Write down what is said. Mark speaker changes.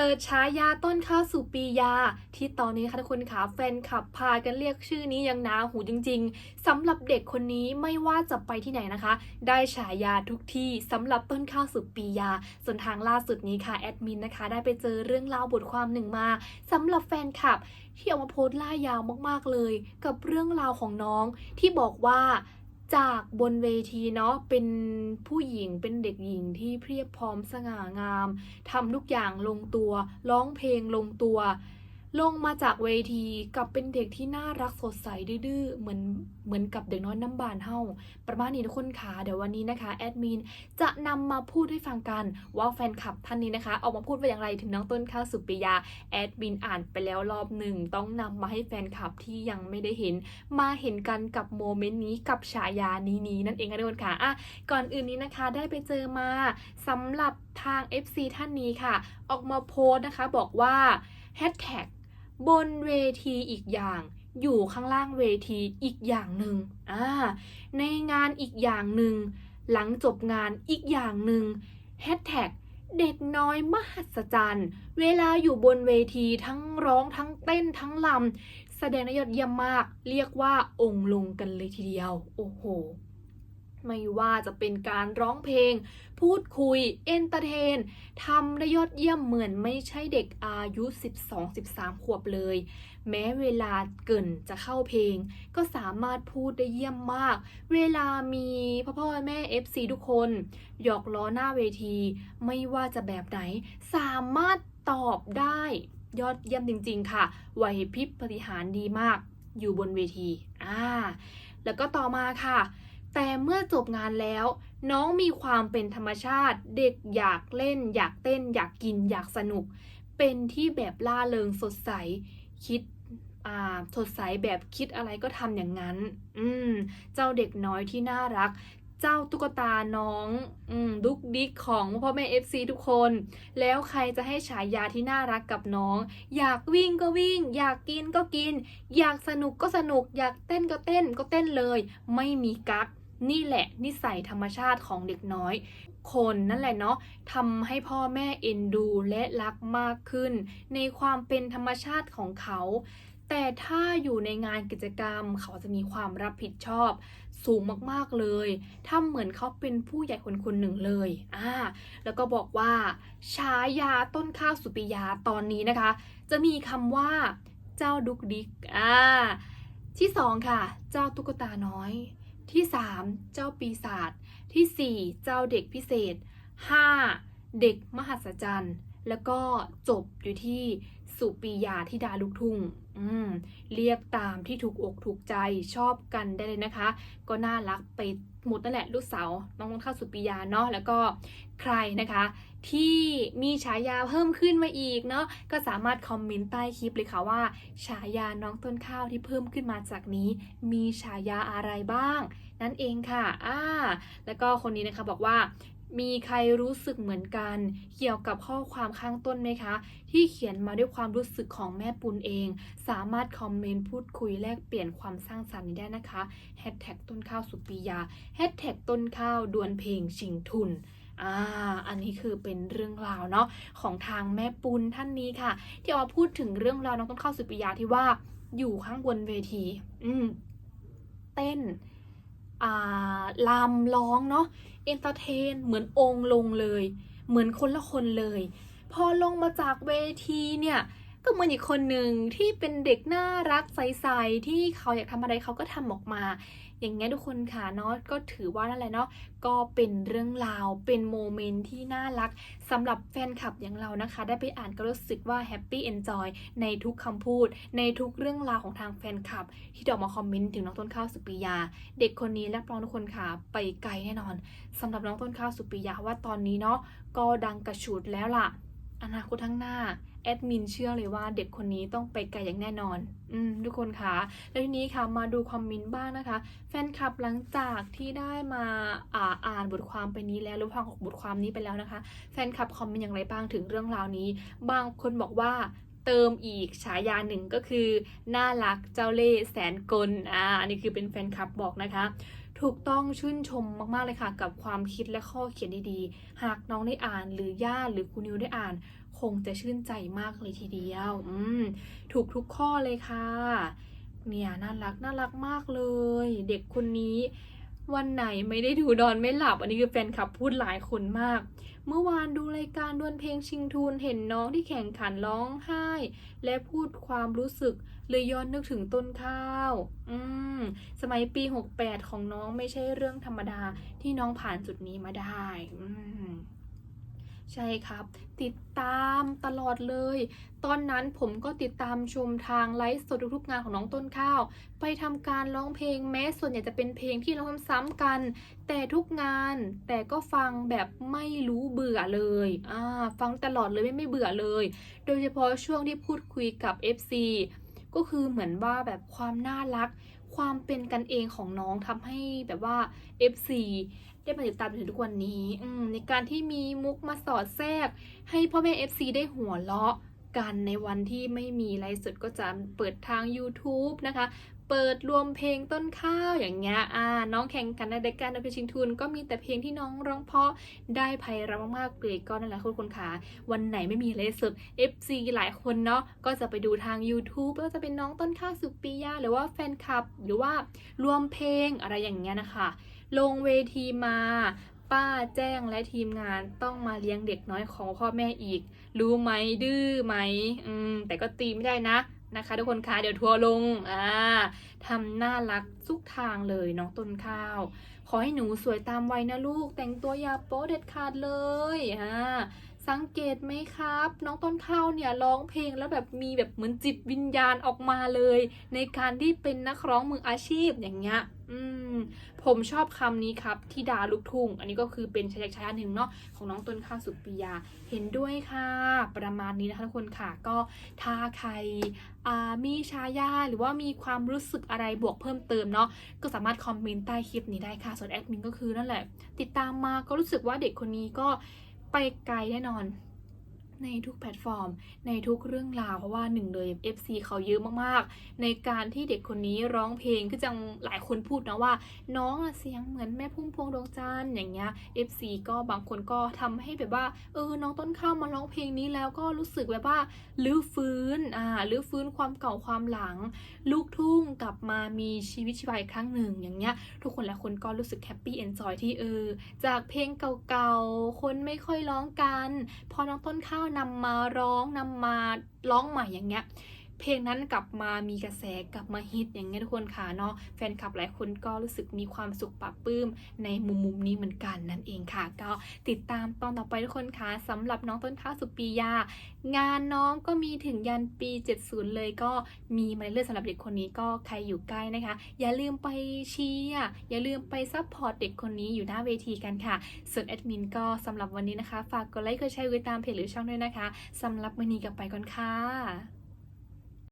Speaker 1: เปิดฉายาต้นข้าวสุปียา ที่ตอนนี้ค่ะทุกคนขาแฟนคลับพากันเรียกชื่อนี้ยังนาหูจริง ๆสำหรับเด็กคนนี้ไม่ว่าจะไปที่ไหนนะคะ ได้ฉายาทุกที่สำหรับต้นข้าวสุปียา ส่วนทางล่าสุดนี้ค่ะแอดมินนะคะ ได้ไปเจอเรื่องราวบทความหนึ่งมาสำหรับแฟนคลับที่เอามาโพสต์ล่ายาวมากๆเลย กับเรื่องราวของน้องที่บอกว่า จากบนเวทีเนาะเป็นผู้หญิงเป็นเด็กหญิงที่เพรียบพร้อมสง่างามทำทุกอย่างลงตัว ร้องเพลงลงตัว ลงมาจากเวทีกับเป็นเด็กที่น่ารักสดใสดื้อๆเหมือนเหมือนกับเด็กน้อยน้ำบานเฮาประมาณนี้ทุกคนค่ะเดี๋ยววันนี้นะคะแอดมินจะนำมาพูดให้ฟังกันว่าแฟนคลับท่านนี้นะคะ ออกมาพูดว่าอย่างไรถึงน้องต้นข้าวสุปิยาแอดมินอ่านไปแล้วรอบหนึ่งต้องนำมาให้แฟนคลับที่ยังไม่ได้เห็น มาเห็นกันกับโมเมนต์นี้กับฉายานี้นี้นั่นเองค่ะทุกคนค่ะอะก่อนอื่นนี้นะคะได้ไปเจอมาสำหรับทาง FC ท่านนี้ค่ะ ออกมาโพสต์นะคะบอกว่าแฮชแท็ก บนเวทีอีกอย่าง อยู่ข้างล่างเวทีอีกอย่างหนึ่งอ่าในงานอีกอย่างหนึ่ง หลังจบงานอีกอย่างหนึ่งแฮชแท็กเด็กน้อยมหัศจรรย์ เวลาอยู่บนเวทีทั้งร้องทั้งเต้นทั้งลำแสดงได้ยอดเยี่ยมมาก เรียกว่าองค์ลงกันเลยทีเดียว โอ้โห ไม่ว่าจะเป็นการร้องเพลง พูดคุย เอนเตอร์เทนทำได้ยอดเยี่ยมเหมือนไม่ใช่เด็กอายุ 12-13 ขวบเลย แม้เวลาเกินจะเข้าเพลง ก็สามารถพูดได้เยี่ยมมาก เวลามีพ่อพ่อแม่ FC ทุกคน หยอกล้อหน้าเวที ไม่ว่าจะแบบไหน สามารถตอบได้ยอดเยี่ยมจริง ๆ ค่ะไหวพริบปฏิหารดีมากอยู่บนเวที อ่า แล้วก็ต่อมาค่ะ แต่เมื่อจบงานแล้ว น้องมีความเป็นธรรมชาติ เด็กอยากเล่น อยากเต้น อยากกิน อยากสนุก เป็นที่แบบล่าเริงสดใส คิดอ่าสดใสแบบคิดอะไรก็ทำอย่างนั้น อืม เจ้าเด็กน้อยที่น่ารัก เจ้าตุ๊กตาน้องอดุกดิกของพ่อแม่ FC ทุกคน แล้วใครจะให้ฉายาที่น่ารักกับน้อง อยากวิ่งก็วิ่ง อยากกินก็กิน อยากสนุกก็สนุก อยากเต้นก็เต้นก็เต้นเลย ไม่มีกัก นี่แหละนิสัยธรรมชาติของเด็กน้อย คนนั่นแหละเนาะทำให้พ่อแม่เอ็นดูและรักมากขึ้น ในความเป็นธรรมชาติของเขา แต่ถ้าอยู่ในงานกิจกรรม เขาจะมีความรับผิดชอบ สูงมากๆเลยทำเหมือนเขาเป็นผู้ใหญ่คนคนหนึ่งเลยอ่าแล้วก็บอกว่าฉายาต้นข้าวสุปิยาตอนนี้นะคะ จะมีคำว่า เจ้าดุกดิกอ่าที่สองค่ะ เจ้าตุ๊กตาน้อย ที่ 3 เจ้าปีศาจที่ 4 เจ้าเด็กพิเศษ 5. เด็กมหัศจรรย์ แล้วก็จบอยู่ที่ สุปียาธิดาลูกทุ่งอืมเรียกตามที่ถูกอกถูกใจชอบกันได้เลยนะคะ ก็น่ารักไปหมดนั่นแหละลูกสาวน้องข้าวสุปียาเนาะแล้วก็ใครนะคะ ที่มีฉายาเพิ่มขึ้นมาอีกเนาะก็สามารถคอมเมนต์ใต้คลิปเลยค่ะว่าฉายาน้องต้นข้าวที่เพิ่มขึ้นมาจากนี้ มีฉายาอะไรบ้าง นั่นเองค่ะอ่าแล้วก็คนนี้นะคะบอกว่า มีใครรู้สึกเหมือนกัน เกี่ยวกับข้อความข้างต้นไหมคะ ที่เขียนมาด้วยความรู้สึกของแม่ปุณเอง สามารถคอมเมนต์พูดคุยแลกเปลี่ยนความสร้างสรรค์นี้ได้นะคะแฮชแท็กต้นข้าวสุปียาแฮชแท็กต้นข้าวดวลเพลงชิงทุนอ่า อันนี้คือเป็นเรื่องราวเนาะของทางแม่ปุณท่านนี้ค่ะ ที่เอาพูดถึงเรื่องราวน้องต้นข้าวสุปิยาที่ว่าอยู่ข้างบนเวที อืมเต้นอ่า ลำร้องเนาะเอนเตอร์เทนเหมือนองค์ลงเลย เหมือนคนละคนเลย พอลงมาจากเวทีเนี่ย ก็เหมือนอีกคนหนึ่งที่เป็นเด็กน่ารักใสๆที่เขาอยากทำอะไรเขาก็ทำออกมา อย่างเงี้ยทุกคนค่ะเนาะก็ถือว่านั่นแหละเนาะก็เป็นเรื่องราวเป็นโมเมนต์ที่น่ารักสำหรับแฟนคลับอย่างเรานะคะ ได้ไปอ่านก็รู้สึกว่าแฮปปี้เอนจอยในทุกคำพูด ในทุกเรื่องราวของทางแฟนคลับ ที่ออกมาคอมเมนต์ถึงน้องต้นข้าวสุปิยา เด็กคนนี้และรองทุกคนค่ะไปไกลแน่นอนสำหรับน้องต้นข้าวสุปิยาว่าตอนนี้เนาะก็ดังกระฉูดแล้วล่ะ อนาคตข้างหน้า อดมินเชื่อเลยว่าเด็กคนนี้ต้องไปไกลอย่างแน่นอน อืมทุกคนคะแล้วทีนี้ค่ะมาดูคอมเมนต์บ้างนะคะ แฟนคลับหลังจากที่ได้มาอ่าอ่านบทความไปนี้แล้วรู้ฟังของบทความนี้ไปแล้วนะคะ แฟนคลับคอมเมนต์อย่างไรบ้างถึงเรื่องราวนี้ บางคนบอกว่าเติมอีกฉายาหนึ่งก็คือ น่ารักเจ้าเล่ห์แสนกลอ่าอันนี้คือเป็นแฟนคลับบอกนะคะ ถูกต้องชื่นชมมากๆเลยค่ะ กับความคิดและข้อเขียนดีๆ หากน้องได้อ่านหรือญาติหรือคุณนิวได้อ่าน คงจะชื่นใจมากเลยทีเดียวอืมถูกทุกข้อเลยค่ะ เนี่ยน่ารักน่ารักมากเลย เด็กคนนี้ วันไหนไม่ได้ดูดอนไม่หลับ อันนี้คือแฟนคลับพูดหลายคนมาก เมื่อวานดูรายการดวลเพลงชิงทุนเห็นน้องที่แข่งขันร้องไห้ และพูดความรู้สึกเลยย้อนนึกถึงต้นข้าว อืม สมัยปี 68 ของน้องไม่ใช่เรื่องธรรมดาที่น้องผ่านจุดนี้มาได้ อืม ใช่ครับ ติดตามตลอดเลย ตอนนั้นผมก็ติดตามชมทางไลฟ์สดทุกๆงานของน้องต้นข้าว ไปทำการร้องเพลงแม้ส่วนใหญ่จะเป็นเพลงที่ร้องซ้ำๆกัน แต่ทุกงานแต่ก็ฟังแบบไม่รู้เบื่อเลยอ่าฟังตลอดเลยไม่ไม่เบื่อเลย โดยเฉพาะช่วงที่พูดคุยกับ FC ก็คือเหมือนว่าแบบความน่ารัก ความเป็นกันเองของน้องทำให้แบบว่า FC ได้มาติดตามถึงทุกวันนี้ในการที่มีมุกมาสอดแทรก ให้พ่อแม่ FC ได้หัวเราะกันในวันที่ไม่มีไลฟ์สดก็จะเปิดทาง YouTube นะคะ เปิดรวมเพลงต้นข้าวอย่างเงี้ยอ่าน้องแข่งกันในรายการดนตรีชิงทุน ก็มีแต่เพลงที่น้องร้องเพราะได้ไพเราะมากๆเลยก็นั่นแหละคุณคนขาวันไหนไม่มีไลฟ์สด FC หลายคนเนาะก็จะไปดูทาง YouTube ก็จะเป็นน้องต้นข้าวสุปิยาหรือว่าแฟนคลับ หรือว่ารวมเพลงอะไรอย่างเงี้ยนะคะ ลงเวทีมาป้าแจ้งและทีมงานต้องมาเลี้ยงเด็กน้อยของพ่อแม่อีก รู้ไหมดื้อไหม อืม แต่ก็ตีไม่ได้นะ นะคะ ทุกคนคะเดี๋ยวทัวร์ลงอ่าทำน่ารักทุกทางเลยน้องต้นข้าว ขอให้หนูสวยตามวัยนะลูก แต่งตัวอย่าโป๊เด็ดขาดเลยอ่า สังเกตไหมครับ น้องต้นข้าวเนี่ยร้องเพลงแล้วแบบมีแบบเหมือนจิตวิญญาณออกมาเลย ในการที่เป็นนักร้องมืออาชีพอย่างเงี้ยอืมผมชอบคำนี้ครับที่ดาลูกทุ่ง อันนี้ก็คือเป็นชายชายหนึ่งเนาะของน้องต้นข้าวสุปิยา เห็นด้วยค่ะ ประมาณนี้นะคะทุกคนค่ะก็ถ้าใครมีฉายาหรือว่ามีความรู้สึกอะไรบวกเพิ่มเติมเนาะก็สามารถคอมเมนต์ใต้คลิปนี้ได้ค่ะส่วนแอดมินก็คือนั่นแหละ ติดตามมาก็รู้สึกว่าเด็กคนนี้ก็ ไปไกลแน่นอน ในทุกแพลตฟอร์ม ในทุกเรื่องราวเพราะว่าหนึ่งเลย FC เขาเยอะมากๆ ในการที่เด็กคนนี้ร้องเพลงก็จังหลายคนพูดนะว่า น้องเสียงเหมือนแม่พุ่มพวงดวงจันทร์อย่างเงี้ย FC ก็บางคนก็ทำให้แบบว่าเออน้องต้นข้าวมาร้องเพลงนี้แล้วก็รู้สึกแบบว่าลื้อฟื้นอ่าลื้อฟื้นความเก่าความหลัง ลูกทุ่งกลับมามีชีวิตชีวาอีกครั้งหนึ่งอย่างเงี้ยทุกคนหลายคนก็รู้สึกแฮปปี้เอนจอยที่เออจากเพลงเก่าๆคนไม่ค่อยร้องกัน พอน้องต้นข้าวนำมาร้องนำมาร้องใหม่อย่างเงี้ย เพลงนั้นกลับมามีกระแสกลับมาฮิตอย่างเงี้ยทุกคนค่ะเนาะแฟนคลับหลายคนก็รู้สึกมีความสุขปรับปื้มในมุมมุมนี้เหมือนกันนั่นเองค่ะ ก็ติดตามตอนต่อไปทุกคนค่ะสำหรับน้องต้นข้าวสุปียา งานน้องก็มีถึงยันปี 70 เลยก็มีมาเรื่อยสำหรับเด็กคนนี้ก็ใครอยู่ใกล้นะคะ อย่าลืมไปเชียร์อย่าลืมไปซัพพอร์ตเด็กคนนี้อยู่หน้าเวทีกันค่ะ ส่วนแอดมินก็สำหรับวันนี้นะคะ ฝากกดไลค์กดแชร์กดติดตามเพจหรือช่องด้วยนะคะสำหรับวันนี้กลับไปก่อนค่ะ